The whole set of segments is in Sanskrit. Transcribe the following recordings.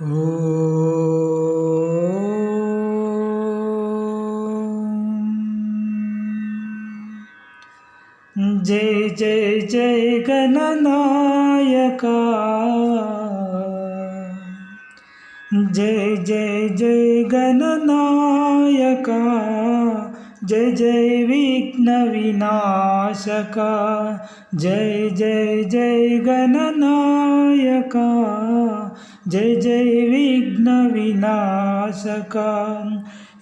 जय जय जय गणनायका। जय जय जय गणनायका। जय जय विघ्नविनाशका जय जय जय गणनायका। जय जय विघ्नविनाशका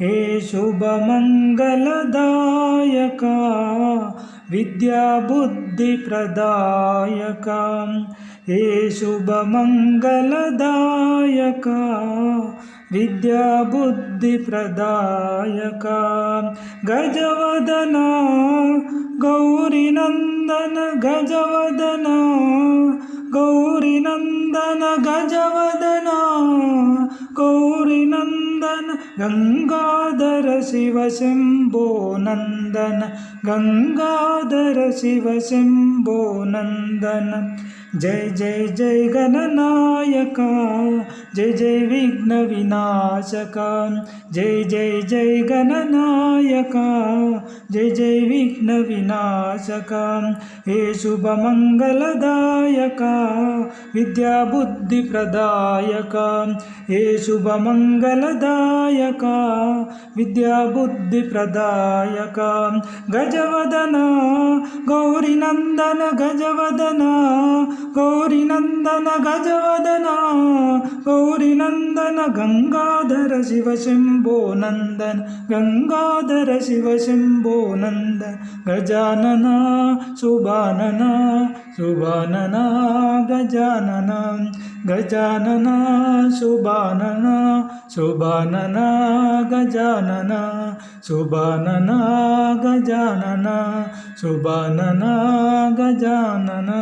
हे शुभमङ्गलदायका विद्याबुद्धिप्रदायका हे शुभमङ्गलदायका विद्याबुद्धिप्रदायका गजवदना गौरिनन्दन गजवदना गौरिनन्दन गङ्गाधर शिव शम्भो नन्दन गङ्गाधर शिव शम्भो नन्दन जय जय जय गणनायका जय जय विघ्नविनाशका जय जय जय गणनायका जय जय विघ्नविनाशका हे शुभमङ्गलदायका विद्याबुद्धिप्रदायका हे शुभमङ्गलदायका विद्याबुद्धिप्रदायका गजवदना गौरिनन्दन गजवदना गौरिनन्दन गजवदना गौरिनन्दन गङ्गाधर शिव शम्भो नन्दन गङ्गाधर शिव शम्भो नन्दन गजानना सुबानना सुबानना गजानना गजानना सुबानना सुबानना गजानना सुबानना गजानना सुबानना गजानना